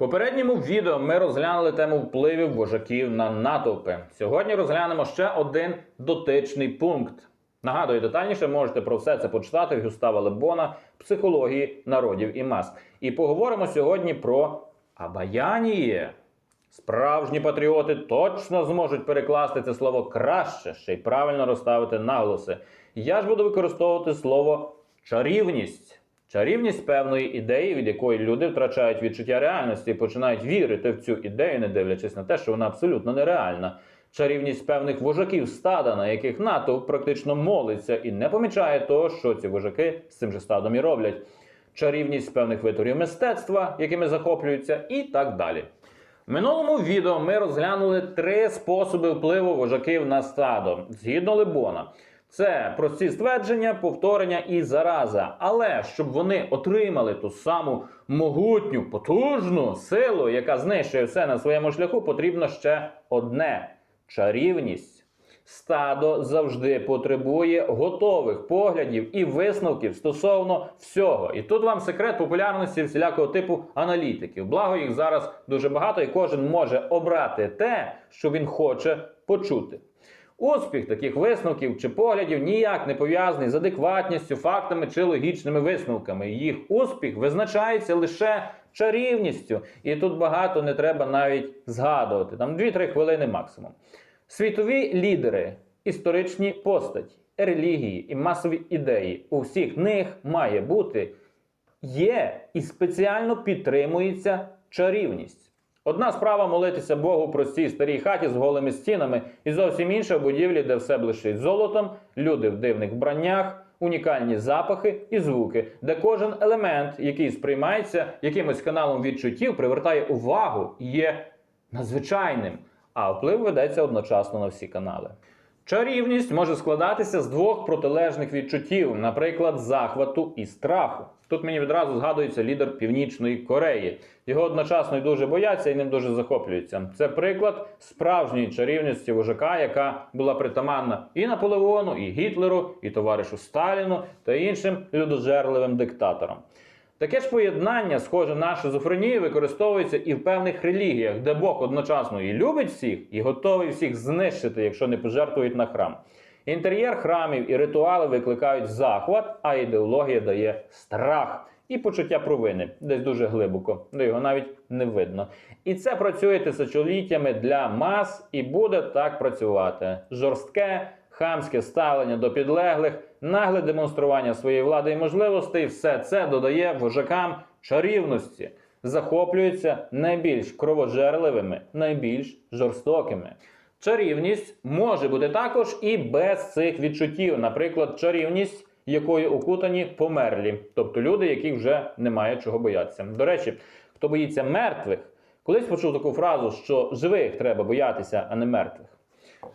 попередньому відео ми розглянули тему впливів вожаків на натовпи. Сьогодні розглянемо ще один дотичний пункт. Нагадую, детальніше можете про все це почитати в Гюстава Лебона психології народів і мас. І поговоримо сьогодні про обаянніє. Справжні патріоти точно зможуть перекласти це слово краще, ще й правильно розставити наголоси. Я ж буду використовувати слово чарівність. Чарівність певної ідеї, від якої люди втрачають відчуття реальності і починають вірити в цю ідею, не дивлячись на те, що вона абсолютно нереальна. Чарівність певних вожаків стада, на яких натовп практично молиться і не помічає того, що ці вожаки з цим же стадом і роблять. Чарівність певних витворів мистецтва, якими захоплюються, і так далі. В минулому відео ми розглянули три способи впливу вожаків на стадо згідно Лебона. Це прості ствердження, повторення і зараза. Але щоб вони отримали ту саму могутню, потужну силу, яка знищує все на своєму шляху, потрібно ще одне чарівність. Стадо завжди потребує готових поглядів і висновків стосовно всього. І тут вам секрет популярності всілякого типу аналітиків. Благо їх зараз дуже багато, і кожен може обрати те, що він хоче почути. Успіх таких висновків чи поглядів ніяк не пов'язаний з адекватністю, фактами чи логічними висновками. Їх успіх визначається лише чарівністю, і тут багато не треба навіть згадувати. Там 2-3 хвилини максимум. Світові лідери, історичні постаті, релігії і масові ідеї у всіх них має бути, є і спеціально підтримується чарівність. Одна справа молитися Богу в простій старій хаті з голими стінами, і зовсім інша в будівлі, де все блищить золотом, люди в дивних вбраннях, унікальні запахи і звуки, де кожен елемент, який сприймається якимось каналом відчуттів, привертає увагу і є надзвичайним, а вплив ведеться одночасно на всі канали. Чарівність може складатися з двох протилежних відчуттів, наприклад, захвату і страху. Тут мені відразу згадується лідер Північної Кореї. Його одночасно й дуже бояться і ним дуже захоплюються. Це приклад справжньої чарівності вожака, яка була притаманна і Наполеону, і Гітлеру, і товаришу Сталіну та іншим людожерливим диктаторам. Таке ж поєднання, схоже на шизофренію, використовується і в певних релігіях, де Бог одночасно і любить всіх, і готовий всіх знищити, якщо не пожертвують на храм. Інтер'єр храмів і ритуали викликають захват, а ідеологія дає страх і почуття провини, десь дуже глибоко, де його навіть не видно. І це працює тисячоліттями для мас і буде так працювати. Жорстке, хамське ставлення до підлеглих, нагле демонстрування своєї влади і можливостей все це додає вожакам чарівності, захоплюються найбільш кровожерливими, найбільш жорстокими. Чарівність може бути також і без цих відчуттів, наприклад, чарівність, якою окутані померлі, тобто люди, яких вже немає чого боятися. До речі, хто боїться мертвих, колись почув таку фразу, що живих треба боятися, а не мертвих.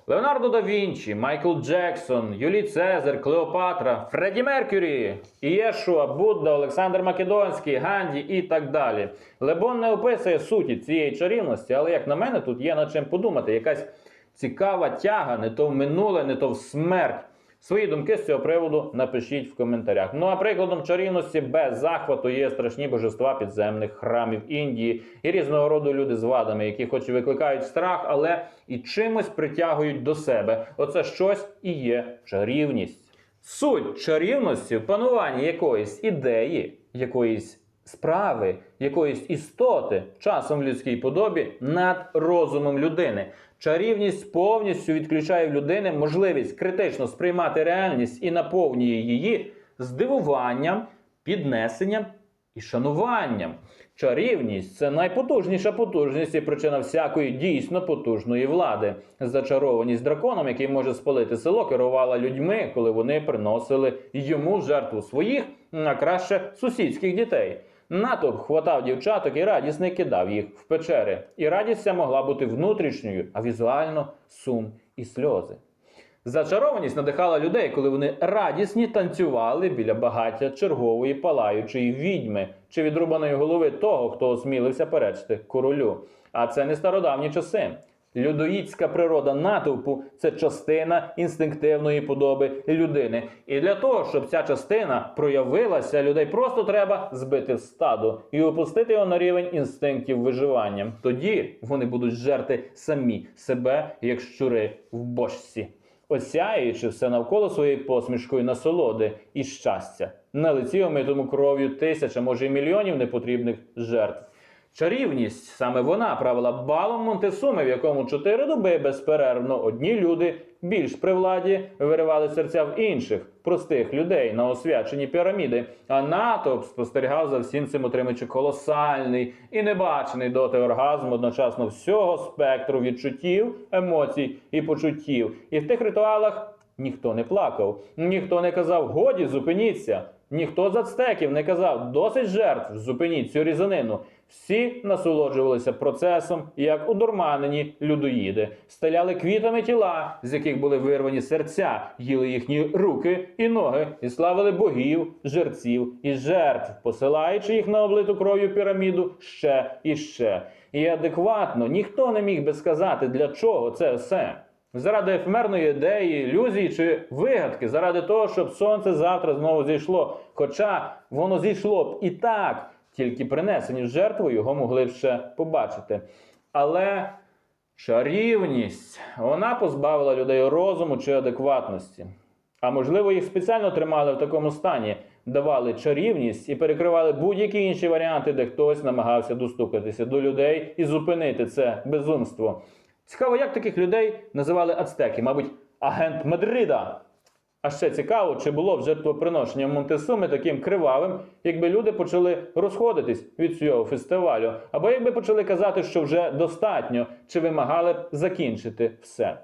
Леонардо да Вінчі, Майкл Джексон, Юлій Цезар, Клеопатра, Фредді Меркюрі, Ієшуа, Будда, Олександр Македонський, Ганді і так далі. Лебон не описує суті цієї чарівності, але як на мене, тут є над чим подумати. Якась цікава тяга, не то в минуле, не то в смерть. Свої думки з цього приводу напишіть в коментарях. Ну а прикладом чарівності без захвату є страшні божества підземних храмів Індії і різного роду люди з вадами, які хоч і викликають страх, але і чимось притягують до себе. Оце щось і є чарівність. Суть чарівності в пануванні якоїсь ідеї, якоїсь справи, якоїсь істоти, часом в людській подобі над розумом людини. Чарівність повністю відключає в людини можливість критично сприймати реальність і наповнює її здивуванням, піднесенням і шануванням. Чарівність це найпотужніша потужність і причина всякої дійсно потужної влади. Зачарованість драконом, який може спалити село, керувала людьми, коли вони приносили йому жертву своїх, а краще сусідських дітей. Натовп хватав дівчаток і радісно кидав їх в печери. І радість ця могла бути внутрішньою, а візуально сум і сльози. Зачарованість надихала людей, коли вони радісні танцювали біля багаття чергової палаючої відьми чи відрубаної голови того, хто осмілився перечити королю. А це не стародавні часи. Людоїдська природа натовпу це частина інстинктивної подоби людини. І для того, щоб ця частина проявилася, людей просто треба збити в стадо і опустити його на рівень інстинктів виживання. Тоді вони будуть жерти самі себе, як щури в бочці, осяючи все навколо своєю посмішкою насолоди і щастя. На лиці омитому кров'ю тисяч, а може й мільйонів непотрібних жертв. Чарівність саме вона правила балом Монтесуми, в якому чотири доби безперервно одні люди більш при владі виривали серця в інших простих людей на освячені піраміди. А натовп спостерігав за всім цим, отримуючи колосальний і небачений доти оргазм одночасно всього спектру відчуттів, емоцій і почуттів. І в тих ритуалах ніхто не плакав, ніхто не казав годі, зупиніться. Ніхто з ацтеків не казав досить жертв, зупиніть цю різанину. Всі насолоджувалися процесом, як удурманені людоїди, стеляли квітами тіла, з яких були вирвані серця, їли їхні руки і ноги, і славили богів, жерців і жертв, посилаючи їх на облиту кров'ю піраміду ще і ще. І адекватно ніхто не міг би сказати, для чого це все. Заради ефемерної ідеї, ілюзії чи вигадки, заради того, щоб сонце завтра знову зійшло. Хоча воно зійшло б і так, тільки принесені в жертву його могли ще побачити. Але чарівність вона позбавила людей розуму чи адекватності. А можливо, їх спеціально тримали в такому стані, давали чарівність і перекривали будь-які інші варіанти, де хтось намагався достукатися до людей і зупинити це безумство. Цікаво, як таких людей називали ацтеки, мабуть, агент Мадрида. А ще цікаво, чи було б жертвоприношення Монтесуми таким кривавим, якби люди почали розходитись від цього фестивалю, або якби почали казати, що вже достатньо, чи вимагали б закінчити все.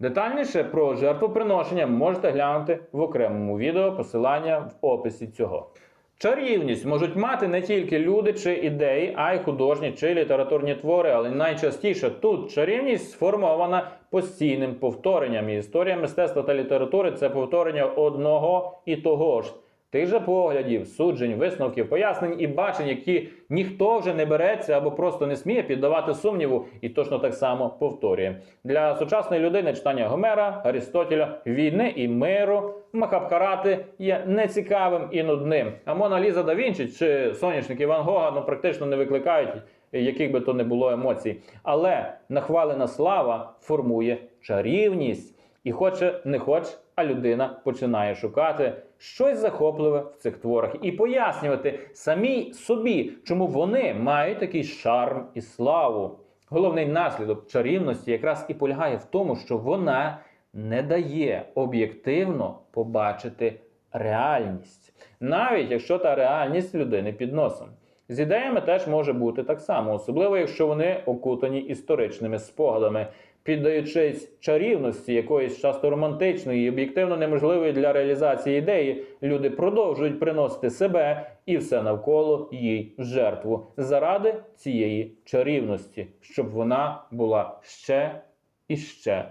Детальніше про жертвоприношення можете глянути в окремому відео, посилання в описі цього. Чарівність можуть мати не тільки люди чи ідеї, а й художні чи літературні твори, але найчастіше тут чарівність сформована постійним повторенням. І історія мистецтва та літератури це повторення одного і того ж. Тих же поглядів, суджень, висновків, пояснень і бачень, які ніхто вже не береться або просто не сміє піддавати сумніву, і точно так само повторює. Для сучасної людини читання Гомера, Арістотеля, війни і миру, Махабхарати є нецікавим і нудним. А Мона Ліза да Вінчі чи соняшники Ван Гога ну практично не викликають яких би то не було емоцій. Але нахвалена слава формує чарівність. І хоче не хоче, а людина починає шукати щось захопливе в цих творах і пояснювати самій собі, чому вони мають такий шарм і славу. Головний наслідок чарівності якраз і полягає в тому, що вона не дає об'єктивно побачити реальність, навіть якщо та реальність людини під носом. З ідеями теж може бути так само, особливо якщо вони окутані історичними спогадами, піддаючись чарівності якоїсь часто романтичної і об'єктивно неможливої для реалізації ідеї, люди продовжують приносити себе і все навколо їй в жертву заради цієї чарівності, щоб вона була ще і ще.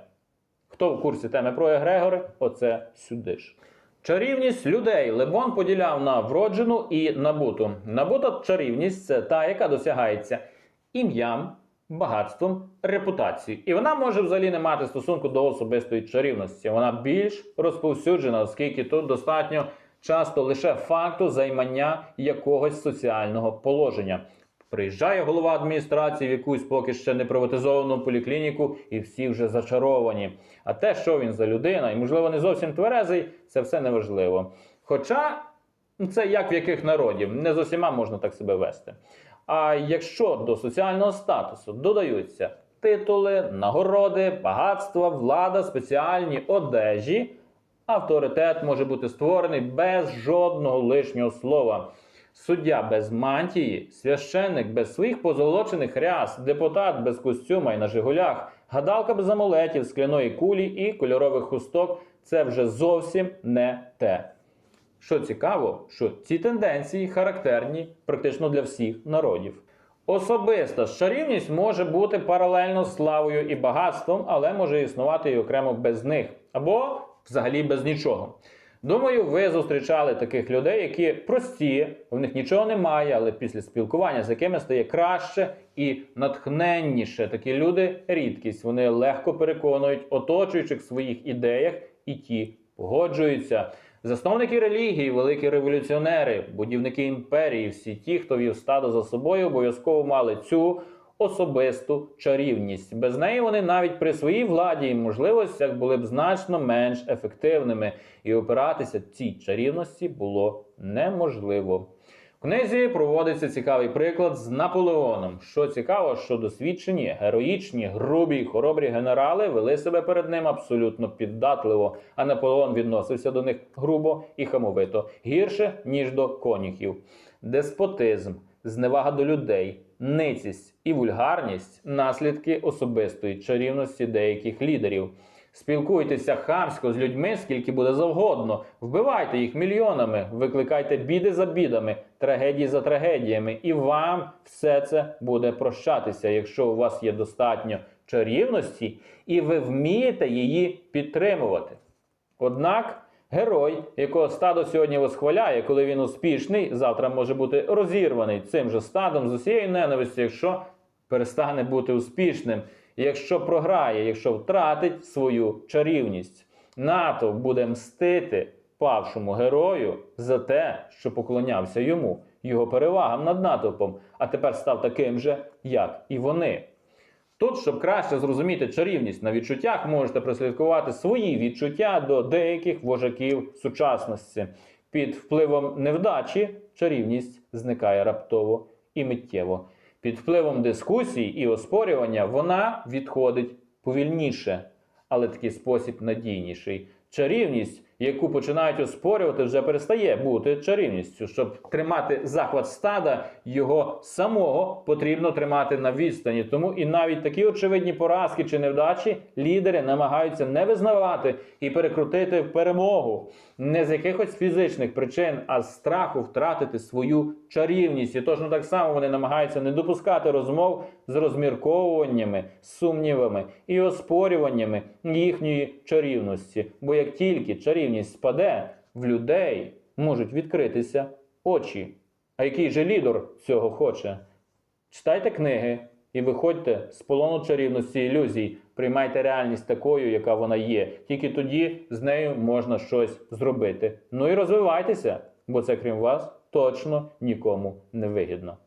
Хто в курсі теми про егрегори, оце сюди ж. Чарівність людей Лебон поділяв на вроджену і набуту. Набута чарівність це та, яка досягається ім'ям, багатством, репутацією. І вона може взагалі не мати стосунку до особистої чарівності. Вона більш розповсюджена, оскільки тут достатньо часто лише факту займання якогось соціального положення. Приїжджає голова адміністрації в якусь поки ще не приватизовану поліклініку, і всі вже зачаровані. А те, що він за людина, і можливо не зовсім тверезий, це все неважливо. Хоча це як в яких народів, не з усіма можна так себе вести. А якщо до соціального статусу додаються титули, нагороди, багатства, влада, спеціальні одежі, авторитет може бути створений без жодного лишнього слова. Суддя без мантії, священник без своїх позолочених ряс, депутат без костюма і на жигулях, гадалка без амулетів, скляної кулі і кольорових хусток це вже зовсім не те. Що цікаво, що ці тенденції характерні практично для всіх народів. Особиста ж чарівність може бути паралельно з славою і багатством, але може існувати і окремо без них, або взагалі без нічого. Думаю, ви зустрічали таких людей, які прості, в них нічого немає, але після спілкування з якими стає краще і натхненніше. Такі люди рідкість. Вони легко переконують оточуючих своїх ідеях, і ті погоджуються. Засновники релігії, великі революціонери, будівники імперії, всі ті, хто вів стадо за собою, обов'язково мали цю особисту чарівність. Без неї вони навіть при своїй владі і можливостях були б значно менш ефективними, і опиратися цій чарівності було неможливо. Книзі проводиться цікавий приклад з Наполеоном. Що цікаво, що досвідчені, героїчні, грубі й хоробрі генерали вели себе перед ним абсолютно піддатливо, а Наполеон відносився до них грубо і хамовито, гірше ніж до конюхів. Деспотизм, зневага до людей, ницість і вульгарність наслідки особистої чарівності деяких лідерів. Спілкуйтеся хамсько з людьми, скільки буде завгодно. Вбивайте їх мільйонами, викликайте біди за бідами, трагедії за трагедіями, і вам все це буде прощатися, якщо у вас є достатньо чарівності і ви вмієте її підтримувати. Однак герой, якого стадо сьогодні восхваляє, коли він успішний, завтра може бути розірваний цим же стадом з усією ненавистю, якщо перестане бути успішним, якщо програє, якщо втратить свою чарівність. НАТО буде мстити павшому герою за те, що поклонявся йому, його перевагам над натовпом, а тепер став таким же, як і вони. Тут, щоб краще зрозуміти чарівність на відчуттях, можете прослідкувати свої відчуття до деяких вожаків сучасності. Під впливом невдачі чарівність зникає раптово і миттєво. Під впливом дискусій і оспорювання вона відходить повільніше, але такий спосіб надійніший. Чарівність, яку починають оспорювати, вже перестає бути чарівністю. Щоб тримати захват стада, його самого потрібно тримати на відстані. Тому і навіть такі очевидні поразки чи невдачі лідери намагаються не визнавати і перекрутити в перемогу не з якихось фізичних причин, а з страху втратити свою чарівність. І точно так само вони намагаються не допускати розмов з розмірковуваннями, сумнівами і оспорюваннями їхньої чарівності. Бо як тільки чарівність спаде, в людей можуть відкритися очі. А який же лідер цього хоче? Читайте книги і виходьте з полону чарівності ілюзій. Приймайте реальність такою, яка вона є. Тільки тоді з нею можна щось зробити. Ну і розвивайтеся, бо це крім вас точно нікому не вигідно.